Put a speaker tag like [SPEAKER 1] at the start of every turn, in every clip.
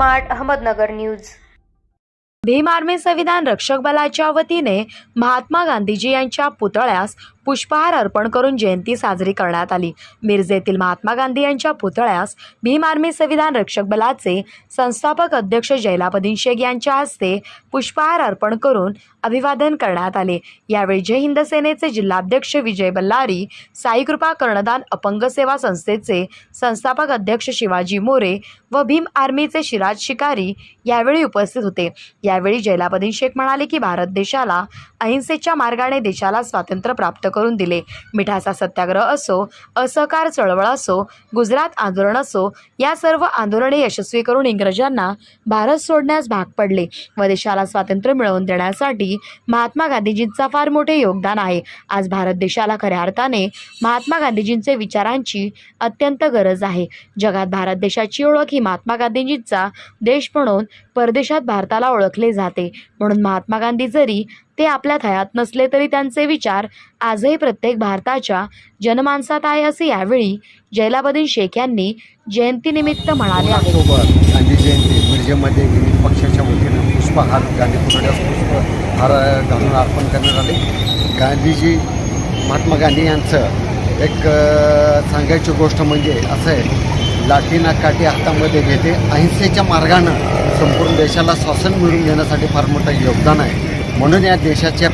[SPEAKER 1] Smart Ahmednagar news.
[SPEAKER 2] Bhim army संविधान रक्षक बलाच्या वतीने महात्मा गांधीजी यांच्या पुतळ्यास पुष्पहार अर्पण करून जयंती साजरी करण्यात आली. मिरजेतील महात्मा गांधी यांच्या पुतळ्यास भीम आर्मी संविधान रक्षक बलाचे संस्थापक अध्यक्ष जैलापदीन शेख यांच्या हस्ते पुष्पहार अर्पण करून अभिवादन करण्यात आले. यावेळी जय हिंद सेनेचे जिल्हाध्यक्ष विजय बल्लारी साईकृपा कर्णदान अपंग सेवा संस्थेचे संस्थापक अध्यक्ष शिवाजी मोरे व भीम आर्मीचे शिराज शिकारी यावेळी उपस्थित होते. यावेळी जैलापदीन शेख म्हणाले की भारत देशाला अहिंसेच्या मार्गाने देशाला स्वातंत्र्य प्राप्त करून दिले. मिठाचा सत्याग्रह असो असहकार चळवळ असो गुजरात आंदोलन असो या सर्व आंदोलने यशस्वी करून इंग्रजांना भारत सोडण्यास भाग पडले. व देशाला स्वातंत्र्य मिळवून देण्यासाठी महात्मा गांधीजींचा फार मोठे योगदान आहे. आज भारत देशाला खऱ्या अर्थाने महात्मा गांधीजींचे विचारांची अत्यंत गरज आहे. जगात भारत देशाची ओळख ही महात्मा गांधीजींचा देश म्हणून परदेशात भारताला ओळखले जाते. म्हणून महात्मा गांधी जरी ते आपल्या हयात नसले तरी त्यांचे विचार आजही प्रत्येक भारताच्या जनमानसात आहे असे यावेळी जैलाबदीन शेख यांनी जयंतीनिमित्त म्हणाले आहे.
[SPEAKER 3] ऑक्टोबर गांधी जयंती मिरजेमध्ये विविध पक्षाच्या वतीनं पुष्पहार गांधी पुतळ्यास पुष्पहार घालून अर्पण करण्यात आले. गांधीजी महात्मा गांधी यांचं एक सांगायची गोष्ट म्हणजे असं आहे लाठीना काठी हातामध्ये घेते अहिंसेच्या मार्गानं संपूर्ण देशाला शासन मिळवून देण्यासाठी फार मोठं योगदान आहे. म्हणून या देशाच्या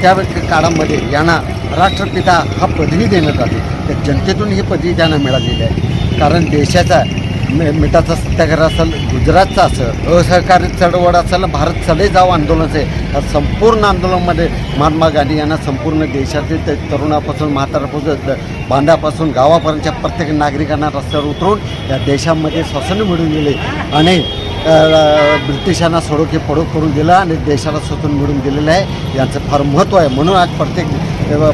[SPEAKER 3] त्या काळामध्ये यांना राष्ट्रपिता हा पदवी देण्यात आली. तर जनतेतून ही पदवी त्यांना मिळालेली आहे. कारण देशाचा मि मिठाचा सत्याग्रह असेल गुजरातचा असेल असहकारी चळवळ असेल भारत चले जाव आंदोलन असेल या संपूर्ण आंदोलनामध्ये महात्मा गांधी यांना संपूर्ण देशातील ते तरुणापासून म्हातारापासून बांधापासून गावापर्यंतच्या प्रत्येक नागरिकांना रस्त्यावर उतरून या देशामध्ये श्वसन मिळून गेले आणि ब्रिटिशांना सोडोके पडो करून दिलं आणि देशाला स्वतंत्र मिळून दिलेलं आहे. यांचं फार महत्त्व आहे. म्हणून आज प्रत्येक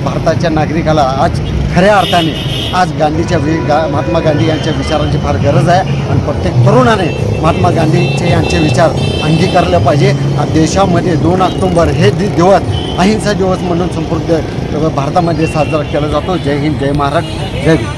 [SPEAKER 3] भारताच्या नागरिकाला आज खऱ्या अर्थाने आज गांधीच्या वि गा महात्मा गांधी यांच्या विचारांची फार गरज आहे. आणि प्रत्येक तरुणाने महात्मा गांधीचे यांचे विचार अंगीकारले पाहिजे. देशामध्ये दोन ऑक्टोंबर हे दि दिवस अहिंसा दिवस म्हणून संपूर्ण भारतामध्ये साजरा केला जातो. जय हिंद जय महाराष्ट्र जय